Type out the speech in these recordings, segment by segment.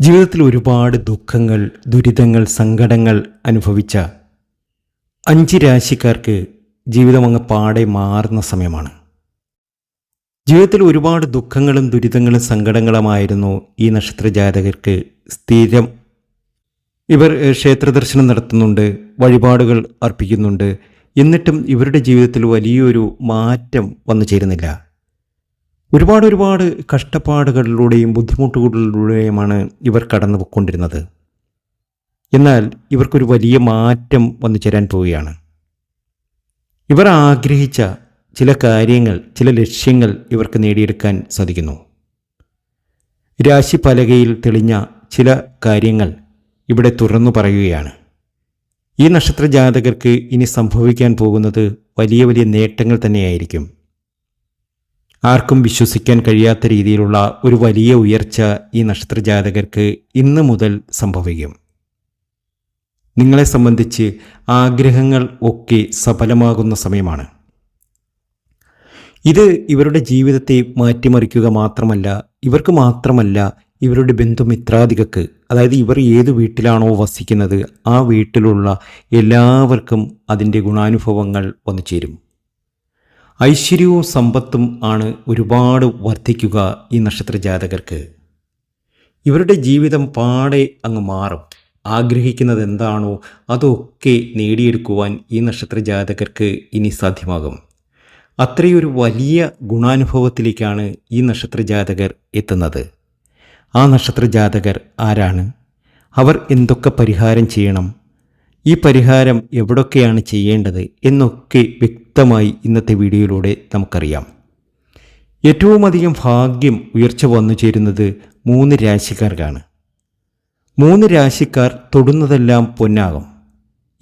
ജീവിതത്തിൽ ഒരുപാട് ദുഃഖങ്ങൾ ദുരിതങ്ങൾ സങ്കടങ്ങൾ അനുഭവിച്ച അഞ്ച് രാശിക്കാർക്ക് ജീവിതം അങ്ങ് പാടെ മാറുന്ന സമയമാണ്. ജീവിതത്തിൽ ഒരുപാട് ദുഃഖങ്ങളും ദുരിതങ്ങളും സങ്കടങ്ങളുമായിരുന്നു ഈ നക്ഷത്ര ജാതകർക്ക് സ്ഥിരം. ഇവർ ക്ഷേത്ര ദർശനം നടത്തുന്നുണ്ട് വഴിപാടുകൾ അർപ്പിക്കുന്നുണ്ട്. എന്നിട്ടും ഇവരുടെ ജീവിതത്തിൽ വലിയൊരു മാറ്റം വന്നു ചേരുന്നില്ല. ഒരുപാട് ഒരുപാട് കഷ്ടപ്പാടുകളിലൂടെയും ബുദ്ധിമുട്ടുകളിലൂടെയുമാണ് ഇവർ കടന്നു പോയിക്കൊണ്ടിരുന്നത് എന്നാൽ ഇവർക്കൊരു വലിയ മാറ്റം വന്നു ചേരാൻ പോവുകയാണ്. ഇവർ ആഗ്രഹിച്ച ചില കാര്യങ്ങൾ ചില ലക്ഷ്യങ്ങൾ ഇവർക്ക് നേടിയെടുക്കാൻ സാധിക്കുന്നു. രാശി പലകയിൽ തെളിഞ്ഞ ചില കാര്യങ്ങൾ ഇവിടെ തുറന്നു പറയുകയാണ്. ഈ നക്ഷത്ര ജാതകർക്ക് ഇനി സംഭവിക്കാൻ പോകുന്നത് വലിയ വലിയ നേട്ടങ്ങൾ തന്നെയായിരിക്കും. ആർക്കും വിശ്വസിക്കാൻ കഴിയാത്ത രീതിയിലുള്ള ഒരു വലിയ ഉയർച്ച ഈ നക്ഷത്രജാതകർക്ക് ഇന്ന് മുതൽ സംഭവിക്കും. നിങ്ങളെ സംബന്ധിച്ച് ആഗ്രഹങ്ങൾ ഒക്കെ സഫലമാകുന്ന സമയമാണ്. ഇത് ഇവരുടെ ജീവിതത്തെ മാറ്റിമറിക്കുക മാത്രമല്ല ഇവർക്ക് മാത്രമല്ല ഇവരുടെ ബന്ധുമിത്രാദികൾക്ക് അതായത് ഇവർ ഏത് വീട്ടിലാണോ വസിക്കുന്നത് ആ വീട്ടിലുള്ള എല്ലാവർക്കും അതിന്റെ ഗുണാനുഭവങ്ങൾ വന്നു ചേരും ഐശ്വര്യവും സമ്പത്തും ആണ് ഒരുപാട് വർദ്ധിക്കുക ഈ നക്ഷത്ര ജാതകർക്ക്. ഇവരുടെ ജീവിതം പാടെ അങ്ങ് മാറും. ആഗ്രഹിക്കുന്നത് എന്താണോ അതൊക്കെ നേടിയെടുക്കുവാൻ ഈ നക്ഷത്ര ജാതകർക്ക് ഇനി സാധ്യമാകും. അത്രയൊരു വലിയ ഗുണാനുഭവത്തിലേക്കാണ് ഈ നക്ഷത്ര ജാതകർ എത്തുന്നത്. ആ നക്ഷത്ര ജാതകർ ആരാണ്? അവർ എന്തൊക്കെ പരിഹാരം ചെയ്യണം? ഈ പരിഹാരം എവിടൊക്കെയാണ് ചെയ്യേണ്ടത് എന്നൊക്കെ വ്യക്തമായി ഇന്നത്തെ വീഡിയോയിലൂടെ നമുക്കറിയാം. ഏറ്റവും അധികം ഭാഗ്യം ഉയർച്ച വന്നു ചേരുന്നത് മൂന്ന് രാശിക്കാർക്കാണ്. മൂന്ന് രാശിക്കാർ തൊടുന്നതെല്ലാം പൊന്നാകും.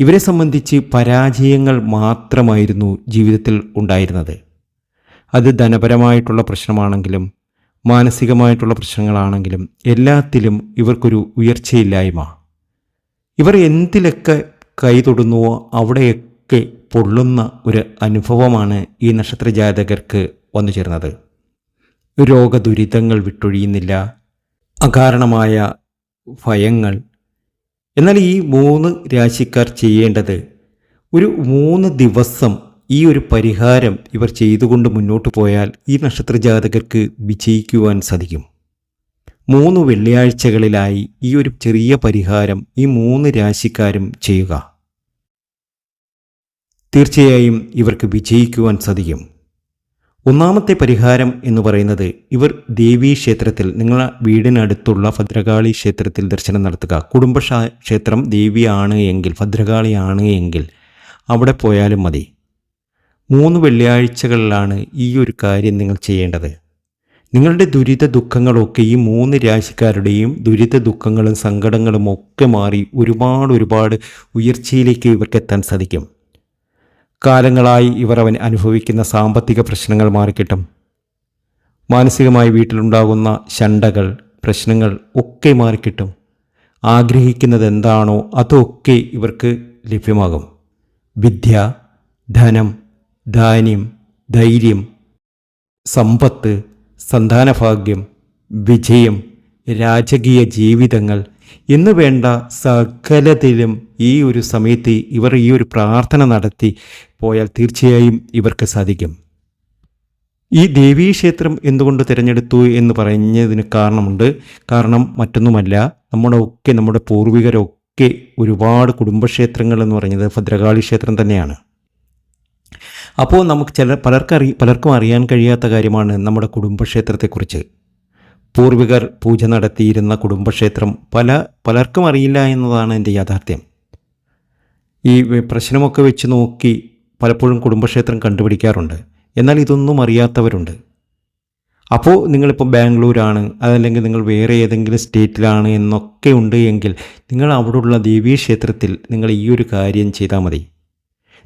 ഇവരെ സംബന്ധിച്ച് പരാജയങ്ങൾ മാത്രമായിരുന്നു ജീവിതത്തിൽ ഉണ്ടായിരുന്നത്. അത് ധനപരമായിട്ടുള്ള പ്രശ്നമാണെങ്കിലും മാനസികമായിട്ടുള്ള പ്രശ്നങ്ങളാണെങ്കിലും എല്ലാത്തിലും ഇവർക്കൊരു ഉയർച്ചയില്ലായ്മ. ഇവർ എന്തിലൊക്കെ കൈ തൊടുന്നുവോ അവിടെയൊക്കെ പൊള്ളുന്ന ഒരു അനുഭവമാണ് ഈ നക്ഷത്ര ജാതകർക്ക് വന്നു ചേർന്നത് രോഗദുരിതങ്ങൾ വിട്ടൊഴിയുന്നില്ല. അകാരണമായ ഭയങ്ങൾ. എന്നാൽ ഈ മൂന്ന് രാശിക്കാർ ചെയ്യേണ്ടത് ഒരു മൂന്ന് ദിവസം ഈ ഒരു പരിഹാരം ഇവർ ചെയ്തുകൊണ്ട് മുന്നോട്ട് പോയാൽ ഈ നക്ഷത്ര ജാതകർക്ക് വിജയിക്കുവാൻ സാധിക്കും. മൂന്ന് വെള്ളിയാഴ്ചകളിലായി ഈ ഒരു ചെറിയ പരിഹാരം ഈ മൂന്ന് രാശിക്കാരും ചെയ്യുക. തീർച്ചയായും ഇവർക്ക് വിജയിക്കുവാൻ സാധിക്കും. ഒന്നാമത്തെ പരിഹാരം എന്ന് പറയുന്നത് ഇവർ ദേവീ ക്ഷേത്രത്തിൽ നിങ്ങളെ വീടിനടുത്തുള്ള ഭദ്രകാളി ക്ഷേത്രത്തിൽ ദർശനം നടത്തുക. കുടുംബ ക്ഷേത്രം ദേവിയാണ് എങ്കിൽ ഭദ്രകാളിയാണ് എങ്കിൽ അവിടെ പോയാലും മതി. മൂന്ന് വെള്ളിയാഴ്ചകളിലാണ് ഈ ഒരു കാര്യം നിങ്ങൾ ചെയ്യേണ്ടത്. നിങ്ങളുടെ ദുരിത ദുഃഖങ്ങളൊക്കെ ഈ മൂന്ന് രാശിക്കാരുടെയും ദുരിത ദുഃഖങ്ങളും സങ്കടങ്ങളും ഒക്കെ മാറി ഒരുപാട് ഒരുപാട് ഉയർച്ചയിലേക്ക് ഇവർക്ക് എത്താൻ സാധിക്കും. കാലങ്ങളായി ഇവർ അവൻ അനുഭവിക്കുന്ന സാമ്പത്തിക പ്രശ്നങ്ങൾ മാറിക്കിട്ടും. മാനസികമായി വീട്ടിലുണ്ടാകുന്ന ശണ്ടകൾ പ്രശ്നങ്ങൾ ഒക്കെ മാറിക്കിട്ടും. ആഗ്രഹിക്കുന്നത് എന്താണോ അതൊക്കെ ഇവർക്ക് ലഭ്യമാകും. വിദ്യ ധനം ധാന്യം ധൈര്യം സമ്പത്ത് സന്താനഭാഗ്യം വിജയം രാജകീയ ജീവിതങ്ങൾ എന്ന് വേണ്ട സകലത്തിലും ഈ ഒരു സമയത്ത് ഇവർ ഈ ഒരു പ്രാർത്ഥന നടത്തി പോയാൽ തീർച്ചയായും ഇവർക്ക് സാധിക്കും. ഈ ദേവീക്ഷേത്രം എന്തുകൊണ്ട് തിരഞ്ഞെടുത്തു എന്ന് പറഞ്ഞതിന് കാരണമുണ്ട്. കാരണം മറ്റൊന്നുമല്ല നമ്മുടെ ഒക്കെ നമ്മുടെ പൂർവികരൊക്കെ ഒരുപാട് കുടുംബക്ഷേത്രങ്ങൾ എന്ന് പറയുന്നത് ഭദ്രകാളി ക്ഷേത്രം തന്നെയാണ്. അപ്പോൾ നമുക്ക് ചില പലർക്കും അറി പലർക്കും അറിയാൻ കഴിയാത്ത കാര്യമാണ് നമ്മുടെ കുടുംബക്ഷേത്രത്തെക്കുറിച്ച്. പൂർവികർ പൂജ നടത്തിയിരുന്ന കുടുംബക്ഷേത്രം പല പലർക്കും അറിയില്ല എന്നതാണ് എന്റെ യാഥാർത്ഥ്യം. ഈ പ്രശ്നമൊക്കെ വെച്ച് നോക്കി പലപ്പോഴും കുടുംബക്ഷേത്രം കണ്ടുപിടിക്കാറുണ്ട്. എന്നാൽ ഇതൊന്നും അറിയാത്തവരുണ്ട്. അപ്പോൾ നിങ്ങളിപ്പോൾ ബാംഗ്ലൂരാണ് അതല്ലെങ്കിൽ നിങ്ങൾ വേറെ ഏതെങ്കിലും സ്റ്റേറ്റിലാണ് എന്നൊക്കെ ഉണ്ട് എങ്കിൽ നിങ്ങൾ അവിടെയുള്ള ദേവീക്ഷേത്രത്തിൽ നിങ്ങൾ ഈ ഒരു കാര്യം ചെയ്താൽ മതി.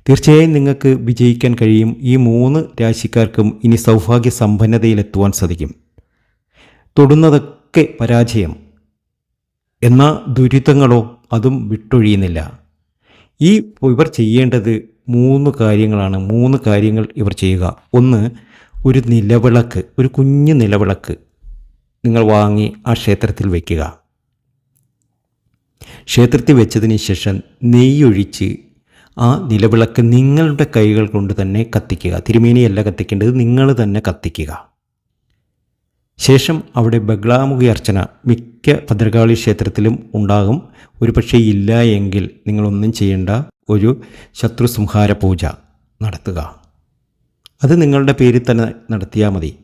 തീർച്ചയായും നിങ്ങൾക്ക് വിജയിക്കാൻ കഴിയും. ഈ മൂന്ന് രാശിക്കാർക്കും ഇനി സൗഭാഗ്യ സമ്പന്നതയിലെത്തുവാൻ സാധിക്കും. തൊടുന്നതൊക്കെ പരാജയം. എന്നാൽ ദുരിതങ്ങളോ അതും വിട്ടൊഴിയുന്നില്ല. ഈ ഇവർ ചെയ്യേണ്ടത് മൂന്ന് കാര്യങ്ങളാണ്. മൂന്ന് കാര്യങ്ങൾ ഇവർ ചെയ്യുക. ഒന്ന് ഒരു നിലവിളക്ക് ഒരു കുഞ്ഞു നിലവിളക്ക് നിങ്ങൾ വാങ്ങി ആ ക്ഷേത്രത്തിൽ വയ്ക്കുക. ക്ഷേത്രത്തിൽ വെച്ചതിന് ശേഷം നെയ്യൊഴിച്ച് ആ നിലവിളക്ക് നിങ്ങളുടെ കൈകൾ കൊണ്ട് തന്നെ കത്തിക്കുക. തിരുമേനിയല്ല കത്തിക്കേണ്ടത് നിങ്ങൾ തന്നെ കത്തിക്കുക. ശേഷം അവിടെ ബഗ്ലാമുഖി അർച്ചന മിക്ക ഭദ്രകാളി ക്ഷേത്രത്തിലും ഉണ്ടാകും. ഒരു പക്ഷേ ഇല്ല എങ്കിൽ നിങ്ങളൊന്നും ചെയ്യേണ്ട ഒരു ശത്രു സംഹാര പൂജ നടത്തുക. അത് നിങ്ങളുടെ പേരിൽ തന്നെ നടത്തിയാൽ മതി.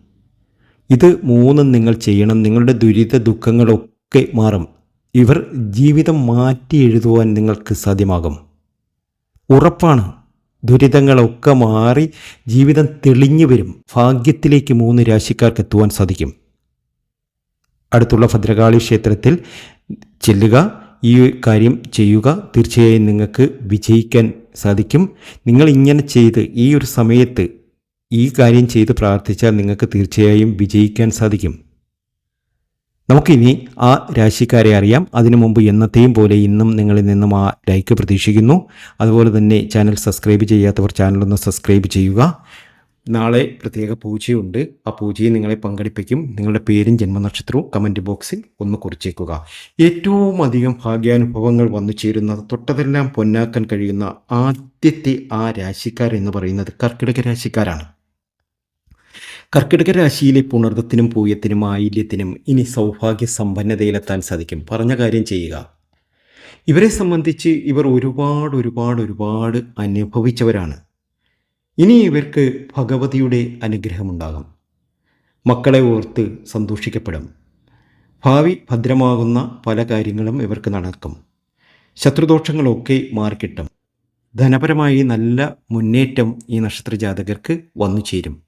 ഇത് മൂന്നും നിങ്ങൾ ചെയ്യണം. നിങ്ങളുടെ ദുരിത ദുഃഖങ്ങളൊക്കെ മാറും. ഇവർ ജീവിതം മാറ്റി എഴുതുവാൻ നിങ്ങൾക്ക് സാധ്യമാകും. ഉറപ്പാണ്. ദുരിതങ്ങളൊക്കെ മാറി ജീവിതം തെളിഞ്ഞു വരും. ഭാഗ്യത്തിലേക്ക് മൂന്ന് രാശിക്കാർക്ക് എത്തുവാൻ സാധിക്കും. അടുത്തുള്ള ഭദ്രകാളി ക്ഷേത്രത്തിൽ ചെല്ലുക. ഈ കാര്യം ചെയ്യുക. തീർച്ചയായും നിങ്ങൾക്ക് വിജയിക്കാൻ സാധിക്കും. നിങ്ങൾ ഇങ്ങനെ ചെയ്ത് ഈ ഒരു സമയത്ത് ഈ കാര്യം ചെയ്ത് പ്രാർത്ഥിച്ചാൽ നിങ്ങൾക്ക് തീർച്ചയായും വിജയിക്കാൻ സാധിക്കും. നമുക്കിനി ആ രാശിക്കാരെ അറിയാം. അതിനു മുമ്പ് എന്നത്തെയും പോലെ ഇന്നും നിങ്ങളിൽ നിന്നും ആ ലൈക്ക് പ്രതീക്ഷിക്കുന്നു. അതുപോലെ തന്നെ ചാനൽ സബ്സ്ക്രൈബ് ചെയ്യാത്തവർ ചാനലൊന്ന് സബ്സ്ക്രൈബ് ചെയ്യുക. നാളെ പ്രത്യേക പൂജയുണ്ട്. ആ പൂജയിൽ നിങ്ങളെ പങ്കെടുപ്പിക്കും. നിങ്ങളുടെ പേരും ജന്മനക്ഷത്രവും കമന്റ് ബോക്സിൽ ഒന്ന് കുറിച്ചേക്കുക. ഏറ്റവും അധികം ഭാഗ്യാനുഭവങ്ങൾ വന്നു ചേരുന്ന തൊട്ടതെല്ലാം പൊന്നാക്കാൻ കഴിയുന്ന ആദ്യത്തെ ആ രാശിക്കാരെന്ന് പറയുന്നത് കർക്കിടക രാശിക്കാരാണ്. കർക്കിടക രാശിയിലെ പുണർദത്തിനും പൂയത്തിനും ആയില്യത്തിനും ഇനി സൗഭാഗ്യ സമ്പന്നതയിലെത്താൻ സാധിക്കും. പറഞ്ഞ കാര്യം ചെയ്യുക. ഇവരെ സംബന്ധിച്ച് ഇവർ ഒരുപാട് ഒരുപാട് ഒരുപാട് അനുഭവിച്ചവരാണ്. ഇനി ഇവർക്ക് ഭഗവതിയുടെ അനുഗ്രഹമുണ്ടാകും. മക്കളെ ഓർത്ത് സന്തോഷിക്കപ്പെടും. ഭാവി ഭദ്രമാകുന്ന പല കാര്യങ്ങളും ഇവർക്ക് നടക്കും. ശത്രുദോഷങ്ങളൊക്കെ മാറിക്കിട്ടും. ധനപരമായി നല്ല മുന്നേറ്റം ഈ നക്ഷത്ര ജാതകർക്ക് വന്നു ചേരും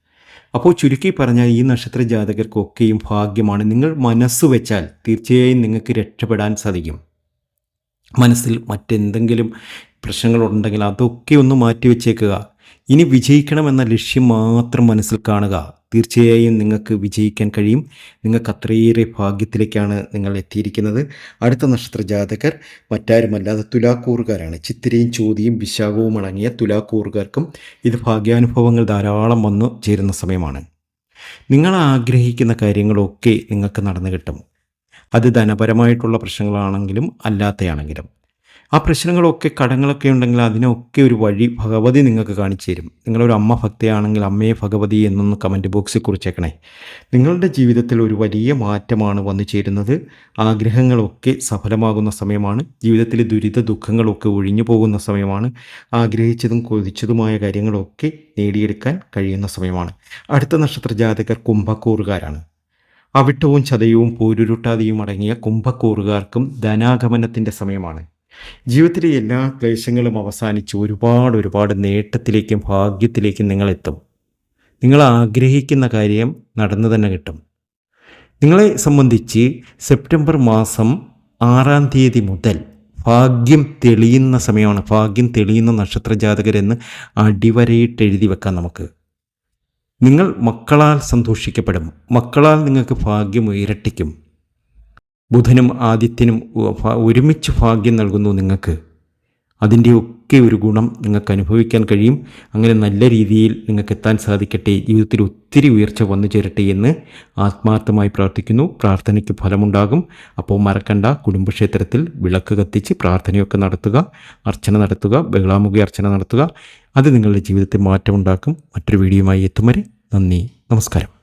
അപ്പോൾ ചുരുക്കി പറഞ്ഞാൽ ഈ നക്ഷത്ര ജാതകർക്കൊക്കെയും ഭാഗ്യമാണ്. നിങ്ങൾ മനസ്സ് വെച്ചാൽ തീർച്ചയായും നിങ്ങൾക്ക് രക്ഷപ്പെടാൻ സാധിക്കും. മനസ്സിൽ മറ്റെന്തെങ്കിലും പ്രശ്നങ്ങളുണ്ടെങ്കിൽ അതൊക്കെ ഒന്ന് മാറ്റി വെച്ചേക്കുക ഇനി വിജയിക്കണമെന്ന ലക്ഷ്യം മാത്രം മനസ്സിൽ കാണുക. തീർച്ചയായും നിങ്ങൾക്ക് വിജയിക്കാൻ കഴിയും. നിങ്ങൾക്ക് അത്രയേറെ ഭാഗ്യത്തിലേക്കാണ് നിങ്ങൾ എത്തിയിരിക്കുന്നത്. അടുത്ത നക്ഷത്ര ജാതകർ മറ്റാരുമല്ലാതെ തുലാക്കൂറുകാരാണ്. ചിത്തിരയും ചോതിയും വിശാഖവും അടങ്ങിയ തുലാക്കൂറുകാർക്കും ഇത് ഭാഗ്യാനുഭവങ്ങൾ ധാരാളം വന്നു ചേരുന്ന സമയമാണ്. നിങ്ങൾ ആഗ്രഹിക്കുന്ന കാര്യങ്ങളൊക്കെ നിങ്ങൾക്ക് നടന്നു കിട്ടും അത് ധനപരമായിട്ടുള്ള പ്രശ്നങ്ങളാണെങ്കിലും അല്ലാത്തയാണെങ്കിലും. ആ പ്രശ്നങ്ങളൊക്കെ കടങ്ങളൊക്കെ ഉണ്ടെങ്കിൽ അതിനൊക്കെ ഒരു വഴി ഭഗവതി നിങ്ങൾക്ക് കാണിച്ചു തരും. നിങ്ങളൊരു അമ്മ ഭക്തയാണെങ്കിൽ അമ്മയെ ഭഗവതി എന്നൊന്ന് കമന്റ് ബോക്സിൽ കുറിച്ചേക്കണേ. നിങ്ങളുടെ ജീവിതത്തിൽ ഒരു വലിയ മാറ്റമാണ് വന്നു ചേരുന്നത്. ആഗ്രഹങ്ങളൊക്കെ സഫലമാകുന്ന സമയമാണ്. ജീവിതത്തിലെ ദുരിത ദുഃഖങ്ങളൊക്കെ ഒഴിഞ്ഞു പോകുന്ന സമയമാണ്. ആഗ്രഹിച്ചതും കൊതിച്ചതുമായ കാര്യങ്ങളൊക്കെ നേടിയെടുക്കാൻ കഴിയുന്ന സമയമാണ്. അടുത്ത നക്ഷത്ര ജാതകർ കുംഭക്കൂറുകാരാണ്. അവിട്ടവും ചതയവും പോരുരുട്ടാതെയും അടങ്ങിയ കുംഭക്കൂറുകാർക്കും ധനാഗമനത്തിന്റെ സമയമാണ്. ജീവിതത്തിലെ എല്ലാ ക്ലേശങ്ങളും അവസാനിച്ച് ഒരുപാട് ഒരുപാട് നേട്ടത്തിലേക്കും ഭാഗ്യത്തിലേക്കും നിങ്ങളെത്തും. നിങ്ങൾ ആഗ്രഹിക്കുന്ന കാര്യം നടന്നു തന്നെ കിട്ടും. നിങ്ങളെ സംബന്ധിച്ച് സെപ്റ്റംബർ മാസം ആറാം തീയതി മുതൽ ഭാഗ്യം തെളിയുന്ന സമയമാണ്. ഭാഗ്യം തെളിയുന്ന നക്ഷത്ര ജാതകരെന്ന് അടിവരയിട്ട് എഴുതി വെക്കാം നമുക്ക്. നിങ്ങൾ മക്കളാൽ സന്തോഷിക്കപ്പെടും. മക്കളാൽ നിങ്ങൾക്ക് ഭാഗ്യം ഇരട്ടിക്കും ബുധനും ആദിത്യനും ഒരുമിച്ച് ഭാഗ്യം നൽകുന്നു നിങ്ങൾക്ക്. അതിന്റെ ഒക്കെ ഒരു ഗുണം നിങ്ങൾക്ക് അനുഭവിക്കാൻ കഴിയും. അങ്ങനെ നല്ല രീതിയിൽ നിങ്ങൾക്ക് എത്താൻ സാധിക്കട്ടെ. ജീവിതത്തിൽ ഒത്തിരി ഉയർച്ച വന്നു ചേരട്ടെ എന്ന് ആത്മാർത്ഥമായി പ്രാർത്ഥിക്കുന്നു. പ്രാർത്ഥനയ്ക്ക് ഫലമുണ്ടാകും. അപ്പോൾ മറക്കണ്ട. കുടുംബക്ഷേത്രത്തിൽ വിളക്ക് കത്തിച്ച് പ്രാർത്ഥനയൊക്കെ നടത്തുക. അർച്ചന നടത്തുക. ബഹളാമുഖി അർച്ചന നടത്തുക. അത് നിങ്ങളുടെ ജീവിതത്തിൽ മാറ്റമുണ്ടാക്കും. മറ്റൊരു വീഡിയോയുമായി എത്തും വരെ നന്ദി. നമസ്കാരം.